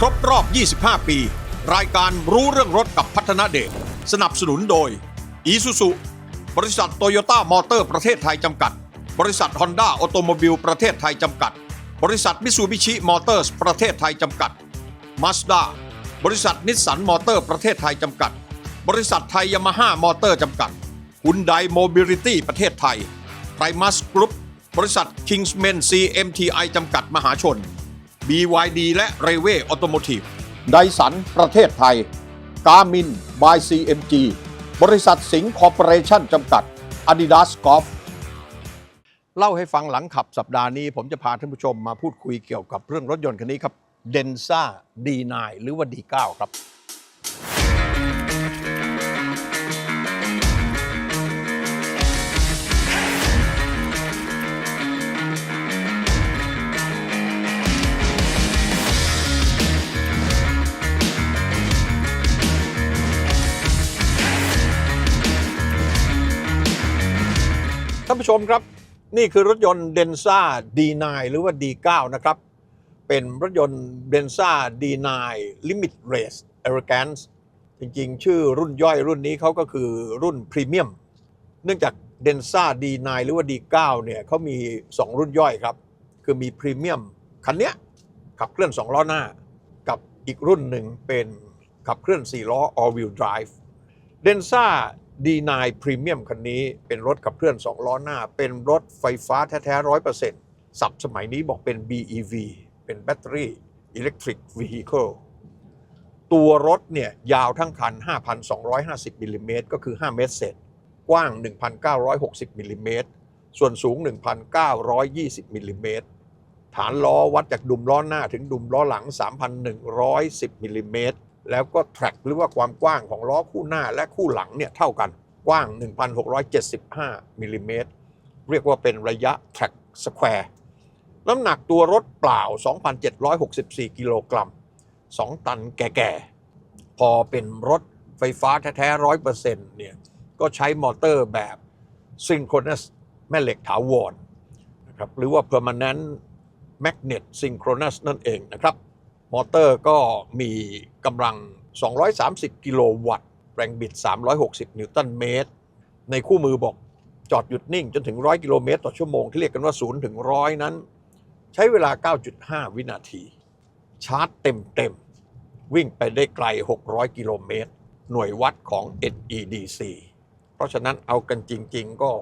ครบรอบ 25 ปี รายการรู้เรื่องรถกับพัฒนาเดชสนับสนุนโดยอีซูซุบริษัทโตโยต้ามอเตอร์ประเทศไทยจำกัด บริษัทฮอนด้าออโตโมบิลประเทศไทยจำกัด บริษัทมิซูบิชิมอเตอร์สประเทศไทยจำกัดมาสด้าบริษัทนิสสันมอเตอร์ประเทศไทยจำกัด บริษัทไทยยามาฮ่ามอเตอร์จำกัดฮุนไดโมบิลิตี้ประเทศไทยไ i มัสกรุ๊ปบริษัท Kingsman CMTI จำกัดมหาชน BYD และเรเว่ออโตโมทีฟไดสันประเทศไทย กามินบาย CMG บริษัทสิงห์คอร์ปอเรชั่นจำกัด Adidas Golf เล่าให้ฟังหลังขับสัปดาห์นี้ผมจะพาท่านผู้ชมมาพูดคุยเกี่ยวกับเรื่องรถยนต์คันนี้ครับ Denza D9 หรือว่า D9 ครับ ท่านผู้ชมครับ นี่คือรถยนต์ Denza D9 หรือว่า D9 นะครับ เป็นรถยนต์ Denza D9 Limit Race Elegance จริงๆ ชื่อรุ่นย่อยรุ่นนี้เขาก็คือรุ่นพรีเมียมเนื่องจาก Denza D9 หรือว่า D9 เนี่ยเขามี 2 รุ่นย่อยครับ คือมีพรีเมียมคันเนี้ยขับเคลื่อน 2 ล้อหน้า กับอีกรุ่นหนึ่งเป็นขับเคลื่อน 4 ล้อ all wheel drive เดนซ่า D9 Premium คันนี้เป็นรถขับเคลื่อน 2 ล้อหน้า เป็นรถไฟฟ้าแท้ๆร้อยเปอร์เซ็นต์สับสมัยนี้บอกเป็น BEV เป็น Battery Electric Vehicle ตัวรถเนี่ยยาวทั้งคัน 5,250มิลลิเมตรก็คือ 5 เมตรเศษ กว้าง 1,960มิลลิเมตร ส่วนสูง 1,920มิลลิเมตร ฐานล้อวัดจากดุมล้อหน้าถึงดุมล้อหลัง 3,110มิลลิเมตร แล้วก็แทร็กหรือว่าความกว้างของล้อคู่หน้าและคู่หลังเนี่ยเท่ากันกว้าง 1,675มิลลิเมตรเรียกว่าเป็นระยะแทร็กสแควร์น้ำหนักตัวรถเปล่า 2,764 กิโลกรัม 2 ตันแก่ๆ พอเป็นรถไฟฟ้าแท้ๆร้อยเปอร์เซ็นต์เนี่ย ก็ใช้มอเตอร์แบบซิงโครนัสแม่เหล็กถาวรนะครับหรือว่า permanent magnet synchronous นั่นเองนะครับ มอเตอร์ก็มีกำลัง 230 กิโลวัตต์ แรงบิด 360 นิวตันเมตร ในคู่มือบอกจอดหยุดนิ่งจนถึง 100 กิโลเมตร ต่อชั่วโมงที่เรียกกันว่า 0 ถึง 100 นั้น ใช้เวลา 9.5 วินาที ชาร์จเต็มเต็มๆวิ่งไปได้ไกล 600 กิโลเมตร หน่วยวัดของ NEDC เพราะฉะนั้นเอากันจริง ๆ ก็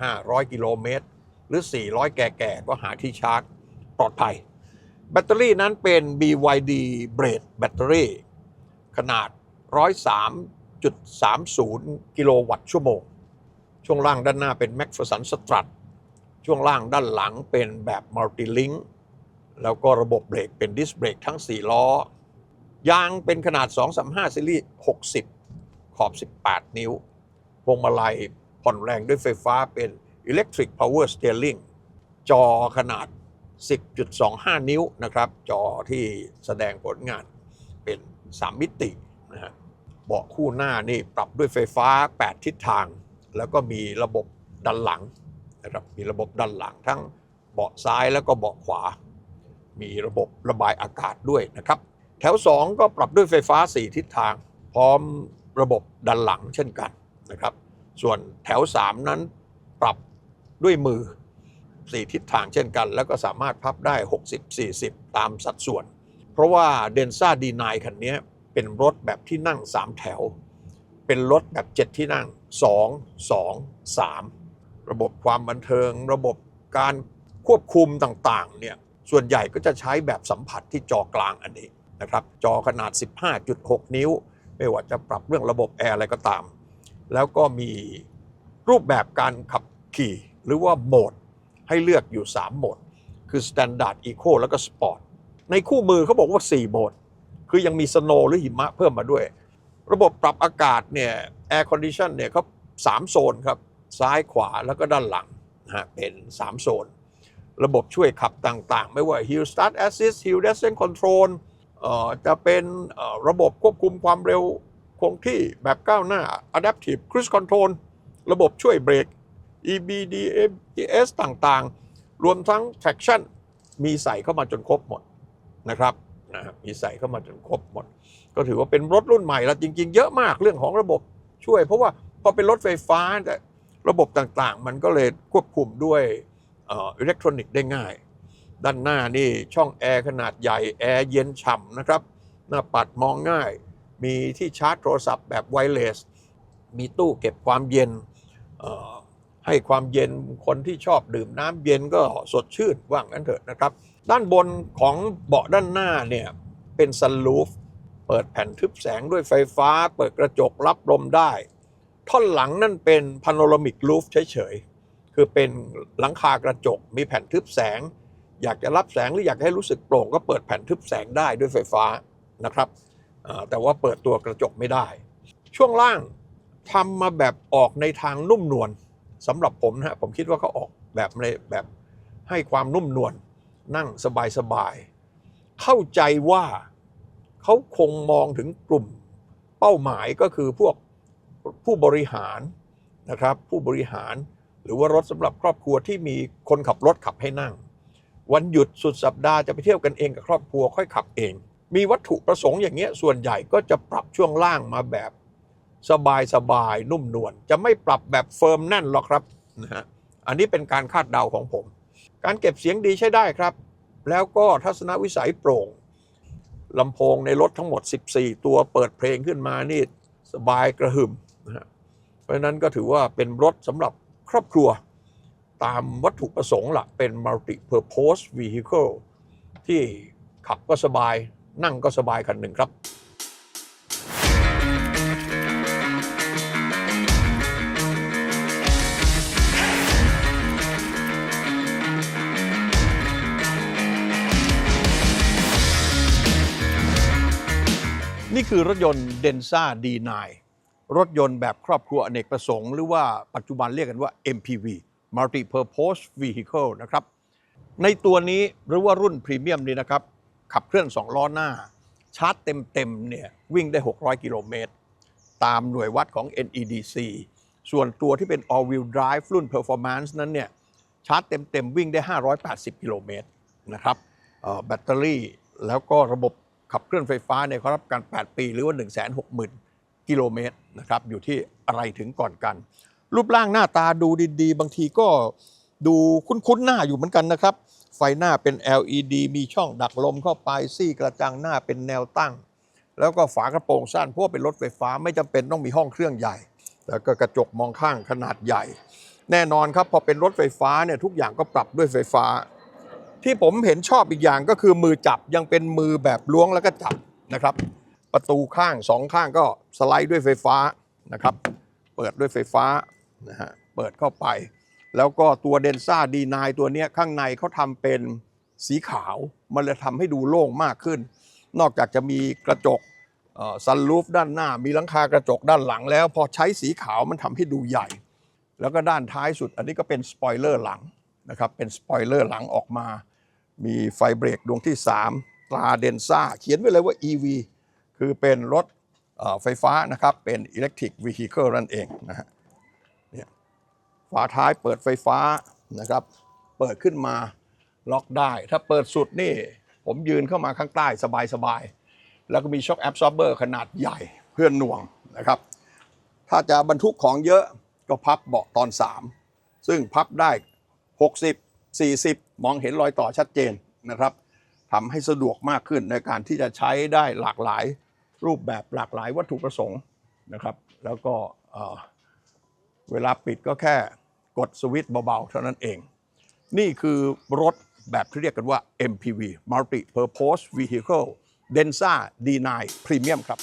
500 กิโลเมตร หรือ 400 แก่ๆ ก็หาที่ชาร์จปลอดภัย แบตเตอรี่นั้นเป็น BYD Blade แบตเตอรี่ ขนาด 103.30 กิโลวัตต์ชั่วโมง ช่วงล่างด้านหน้าเป็น MacPherson Strut ช่วงล่างด้านหลังเป็นแบบ Multi-Link แล้วก็ระบบเบรกเป็นดิสเบรกทั้ง 4 ล้อ ยางเป็นขนาด 235ซีรีส์60 ขอบ 18 นิ้ว พวงมาลัยผ่อนแรงด้วยไฟฟ้าเป็น Electric Power Steering จอขนาด 10.25 นิ้วนะครับ จอที่แสดงผลงานเป็น 3 มิตินะฮะเบาะคู่หน้านี่ปรับด้วยไฟฟ้า 8 ทิศทาง แล้วก็มีระบบดันหลังนะครับมีระบบดันหลังทั้งเบาะซ้ายแล้วก็เบาะขวา มีระบบระบายอากาศด้วยนะครับ แถว 2 ก็ปรับด้วยไฟฟ้า 4 ทิศทาง พร้อมระบบดันหลังเช่นกันนะครับ ส่วนแถว 3 นั้นปรับด้วยมือ 4 ทิศทางเช่นกัน แล้วก็สามารถพับได้ 60 40 ตามสัดส่วน เพราะว่าเดนซ่าดีนคันนี้เป็นรถแบบที่นั่ง 3 แถว เป็นรถแบบ 7 ที่นั่ง 2 2 3 ระบบความบันเทิง ระบบการควบคุมต่างๆเนี่ยส่วนใหญ่ก็จะใช้แบบสัมผัสที่จอกลางอันนี้นะครับ จอขนาด 15.6 นิ้ว ไม่ว่าจะปรับเรื่องระบบแอร์อะไรก็ตาม แล้วก็มีรูปแบบการขับขี่หรือว่าโหมด ให้เลือกอยู่ 3 โหมด คือ Standard Eco แล้วก็ Sport ในคู่มือเขาบอกว่า 4 โหมด คือยังมี Snow หรือหิมะเพิ่มมาด้วย ระบบปรับอากาศเนี่ย Air Condition เนี่ยเขา3โซนครับ ซ้ายขวาแล้วก็ด้านหลังนะฮะเป็น 3 โซน ระบบช่วยขับต่างๆ ไม่ว่า Hill Start Assist Hill Descent Control เอ่อจะเป็นระบบควบคุมความเร็วคงที่แบบก้าวหน้า Adaptive Cruise Control ระบบช่วยเบรก EBD ABS ต่างๆ รวมทั้ง traction มีใส่เข้ามาจนครบหมดนะครับนะมีใส่เข้ามาจนครบหมด ก็ถือว่าเป็นรถรุ่นใหม่แล้วจริง ๆ เยอะมากเรื่องของระบบช่วย เพราะว่าพอเป็นรถไฟฟ้าแต่ระบบต่างๆ มันก็เลยควบคุมด้วยอิเล็กทรอนิกส์ได้ง่าย ด้านหน้านี่ช่องแอร์ขนาดใหญ่ แอร์เย็นฉ่ำนะครับ หน้าปัดมองง่าย มีที่ชาร์จโทรศัพท์แบบไวเลส มีตู้เก็บความเย็น ให้ความเย็นคนที่ชอบดื่มน้ำเย็นก็สดชื่นว่างั้นเถอะนะครับ ด้านบนของเบาะด้านหน้าเนี่ยเป็นซันลูฟเปิดแผ่นทึบแสงด้วยไฟฟ้า เปิดกระจกรับลมได้ ท่อนหลังนั่นเป็นพาโนรามิกลูฟเฉยๆ คือเป็นหลังคากระจกมีแผ่นทึบแสง อยากจะรับแสงหรืออยากให้รู้สึกโปร่งก็เปิดแผ่นทึบแสงได้ด้วยไฟฟ้านะครับแต่ว่าเปิดตัวกระจกไม่ได้ ช่วงล่างทำมาแบบออกในทางนุ่มนวล สำหรับผมนะฮะผมคิดว่าเขาออกแบบในแบบให้ความนุ่มนวลนั่งสบายๆเข้าใจว่าเขาคงมองถึงกลุ่มเป้าหมายก็คือพวกผู้บริหารนะครับผู้บริหารหรือว่ารถสำหรับครอบครัวที่มีคนขับรถขับให้นั่ง วันหยุดสุดสัปดาห์จะไปเที่ยวกันเองกับครอบครัวค่อยขับเอง มีวัตถุประสงค์อย่างเงี้ยส่วนใหญ่ก็จะปรับช่วงล่างมาแบบ สบายสบายนุ่มนวลจะไม่ปรับแบบเฟิร์มแน่นหรอกครับนะฮะอันนี้เป็นการคาดเดาของผม การเก็บเสียงดีใช้ได้ครับ แล้วก็ทัศนวิสัยโปร่งลำโพงในรถทั้งหมด 14 ตัวเปิดเพลงขึ้นมานี่สบายกระหึ่มนะฮะเพราะฉะนั้นก็ถือว่าเป็นรถสำหรับครอบครัว ตามวัตถุประสงค์หลักเป็น multi purpose vehicle ที่ขับก็สบายนั่งก็สบายคันหนึ่งครับ นี่คือรถยนต์ Denza D9 รถยนต์แบบครอบครัวอเนกประสงค์ หรือว่าปัจจุบันเรียกกันว่า MPV Multi Purpose Vehicle นะครับ ในตัวนี้หรือว่ารุ่นพรีเมียมนี้นะครับ ขับเคลื่อน 2 ล้อหน้า ชาร์จเต็มๆเนี่ยวิ่งได้ 600 กิโลเมตร ตามหน่วยวัดของ NEDC ส่วนตัวที่เป็น All Wheel Drive รุ่น Performance นั้นเนี่ยชาร์จเต็มๆวิ่งได้ 580 กิโลเมตรนะครับแบตเตอรี่แล้วก็ระบบ ขับเคลื่อนไฟฟ้าเนี่ยเขารับการ 8 ปีหรือว่า 160,000 กิโลเมตรนะครับอยู่ที่อะไรถึงก่อนกัน รูปร่างหน้าตาดูดีๆ บางทีก็ดูคุ้นๆหน้าอยู่เหมือนกันนะครับ ไฟหน้าเป็น LED มีช่องดักลมเข้าไปซี่กระจังหน้าเป็นแนวตั้ง แล้วก็ฝากระโปรงสั้นเพราะว่าเป็นรถไฟฟ้าไม่จำเป็นต้องมีห้องเครื่องใหญ่ แล้วก็กระจกมองข้างขนาดใหญ่ แน่นอนครับพอเป็นรถไฟฟ้าเนี่ยทุกอย่างก็ปรับด้วยไฟฟ้า ที่ผมเห็นชอบอีกอย่างก็คือมือจับยังเป็นมือแบบล้วงแล้วก็จับนะครับ ประตูข้างสองข้างก็สไลด์ด้วยไฟฟ้านะครับ เปิดด้วยไฟฟ้านะฮะเปิดเข้าไป แล้วก็ตัวเดนซ่าดีนตัวเนี้ยข้างในเขาทำเป็นสีขาว มันเลยทำให้ดูโล่งมากขึ้น นอกจากจะมีกระจกซันลูฟด้านหน้ามีหลังคากระจกด้านหลังแล้ว พอใช้สีขาวมันทำให้ดูใหญ่ แล้วก็ด้านท้ายสุด อันนี้ก็เป็นสปอยเลอร์หลังนะครับเป็นสปอยเลอร์หลังออกมา มีไฟเบรกดวงที่ 3 ตราเดนซ่า เขียนไว้เลยว่า EV คือเป็นรถไฟฟ้านะครับ เป็น Electric Vehicle นั่นเองนะฮะเนี่ยฝาท้ายเปิดไฟฟ้านะครับ เปิดขึ้นมาล็อกได้ ถ้าเปิดสุดนี่ ผมยืนเข้ามาข้างใต้สบายๆ แล้วก็มีช็อคแอบซอร์เบอร์ขนาดใหญ่เพื่อนหน่วงนะครับ ถ้าจะบรรทุกของเยอะก็พับเบาะตอน 3 ซึ่งพับได้ 60 40 มองเห็นรอยต่อชัดเจนนะครับทำให้สะดวกมากขึ้นในการที่จะใช้ได้หลากหลายรูปแบบหลากหลายวัตถุประสงค์นะครับ แล้วก็เอ่อเวลาปิดก็แค่กดสวิตช์เบาๆ เท่านั้นเอง นี่คือรถแบบที่เรียกกันว่า MPV Multi Purpose Vehicle Denza D9 Premium ครับ